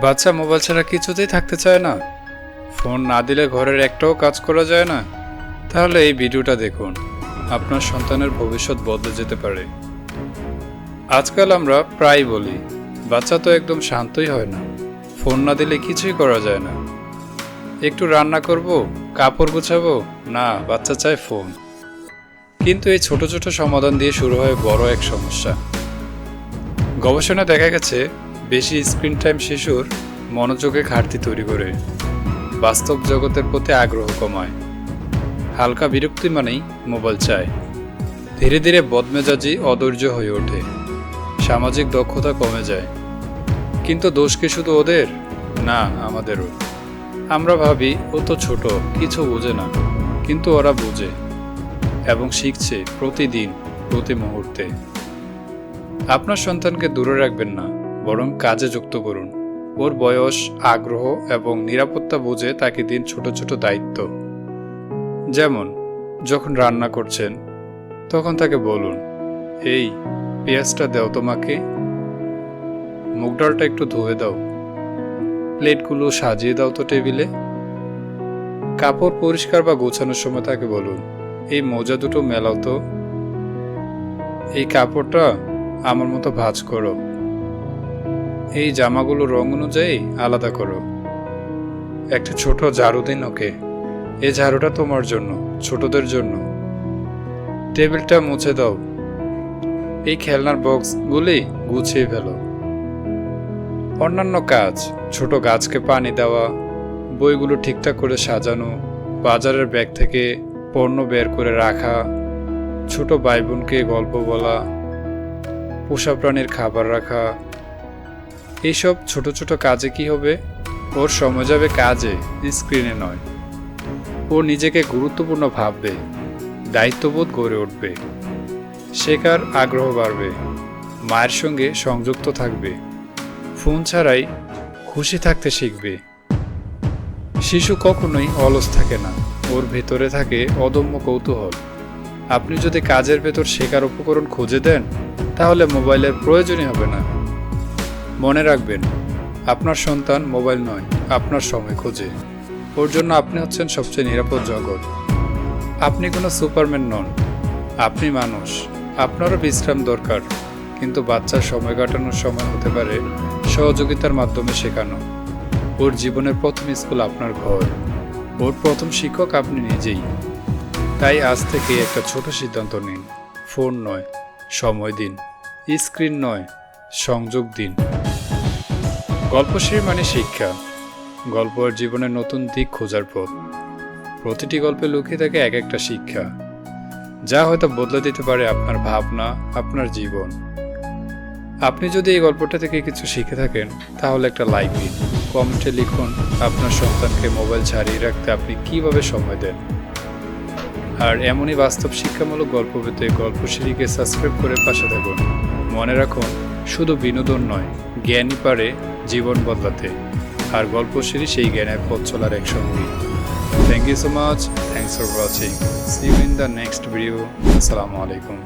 বাচ্চা মোবাইল ছাড়া কিছুতেই থাকতে চায় না। ফোন না দিলে ঘরের একটাও কাজ করা যায় না। তাহলে এই ভিডিওটা দেখুন। আপনার সন্তানের ভবিষ্যৎ বদলে যেতে পারে। আজকাল আমরা প্রায় বলি, বাচ্চা তো একদম শান্তই হয় না। ফোন না দিলে কিছুই করা যায় না। একটু রান্না করব, কাপড় গুছাবো, না, বাচ্চা চায় ফোন। কিন্তু এই ছোট ছোট সমাধান দিয়ে শুরু হয় বড় এক সমস্যা। গবেষণা দেখা গেছে বেশি স্ক্রিন টাইম শিশুর মনোযোগে ঘাটতি তৈরি করে। বাস্তব জগতের প্রতি আগ্রহ কমায়। হালকা বিরক্তি মানেই মোবাইল চায়। ধীরে ধীরে বদমেজাজি অধৈর্য হয়ে ওঠে। সামাজিক দক্ষতা কমে যায়। কিন্তু দোষ কি শুধু ওদের? না, আমাদেরও। আমরা ভাবি, ও তো ছোট, কিছু বোঝে না। কিন্তু ওরা বোঝে এবং শিখছে প্রতিদিন, প্রতি মুহূর্তে। আপনার সন্তানকে দূরে রাখবেন না। বরং কাজে যুক্ত করুন। ওর বয়স, আগ্রহ এবং নিরাপত্তা বুঝে তাকে দিন ছোট ছোট দায়িত্ব। যেমন, যখন রান্না করছেন, তখন তাকে বলুন, এই, পেঁয়াজটা দাও তোমাকে। মুগ ডালটা একটু ধুয়ে দাও। প্লেটগুলো সাজিয়ে দাও তো টেবিলে। কাপড় পরিষ্কার বা গোছানোর সময় তাকে বলুন, এই মোজা দুটো মেলাও তো। এই কাপড়টা আমার মতো ভাজ করো। এই জামাগুলো রং অনুযায়ী আলাদা করো। একটা ছোট ঝাড়ু দিন ওকে। এই ঝাড়ুটা তোমার জন্য, ছোটদের জন্য। টেবিলটা মুছে দাও। এই খেলনার বক্সগুলি গুছিয়ে ফেলো। অন্যান্য কাজ, ছোট গাছকে পানি দেওয়া, বইগুলো ঠিকঠাক করে সাজানো, বাজারের ব্যাগ থেকে পণ্য বের করে রাখা, ছোট ভাই বোনকে গল্প বলা, পোষা প্রাণীর খাবার রাখা এইসব ছোট ছোট কাজে কি হবে? ওর সময় যাবে কাজে স্ক্রিনে নয়। ও নিজেকে গুরুত্বপূর্ণ ভাববে, দায়িত্ববোধ গড়ে উঠবে। শেখার আগ্রহ বাড়বে, মায়ের সঙ্গে সংযুক্ত থাকবে। ফোন ছাড়াই খুশি থাকতে শিখবে। শিশু কখনোই অলস থাকে না, ওর ভেতরে থাকে অদম্য কৌতূহল। আপনি যদি কাজের ভেতর শেখার উপকরণ খুঁজে দেন, তাহলে মোবাইলের প্রয়োজনই হবে না। মনে রাখবেন, আপনার সন্তান মোবাইল নয়, আপনার সময় খোঁজে। ওর জন্য আপনি হচ্ছেন সবচেয়ে নিরাপদ জগৎ। আপনি কোনো সুপারম্যান নন, আপনি মানুষ। আপনারও বিশ্রাম দরকার, কিন্তু বাচ্চার সময় কাটানোর সময় হতে পারে সহযোগিতার মাধ্যমে শেখানো। ওর জীবনের প্রথম স্কুল আপনার ঘর। ওর প্রথম শিক্ষক আপনি নিজেই। তাই আজ থেকে একটা ছোট সিদ্ধান্ত নিন। ফোন নয়, সময় দিন। স্ক্রিন নয়, সংযোগ দিন। গল্পশ্রী মানে শিক্ষা। গল্প আর জীবনের নতুন দিক খোঁজার পথ। প্রতিটি গল্পে লুকিয়ে থাকে এক একটা শিক্ষা। যা হয়তো বদলে দিতে পারে আপনার ভাবনা, আপনার জীবন। আপনি যদি এই গল্পটা থেকে কিছু শিখে থাকেন, তাহলে একটা লাইক দিন। কমেন্টে লিখুন আপনার সন্তানকে মোবাইল ছাড়িয়ে রাখতে আপনি কীভাবে সময় দেন। আর এমনই বাস্তব শিক্ষামূলক গল্প পেতে গল্প সিঁড়িকে সাবস্ক্রাইব করে পাশে থাকুন। মনে রাখুন শুধু বিনোদন নয়, জ্ঞানই পারে জীবন বদলাতে। আর গল্প সেরি সেই জ্ঞানের পথ চলার এক সঙ্গী। Thank you so much thanks for watching see you in the next video আসসালামু আলাইকুম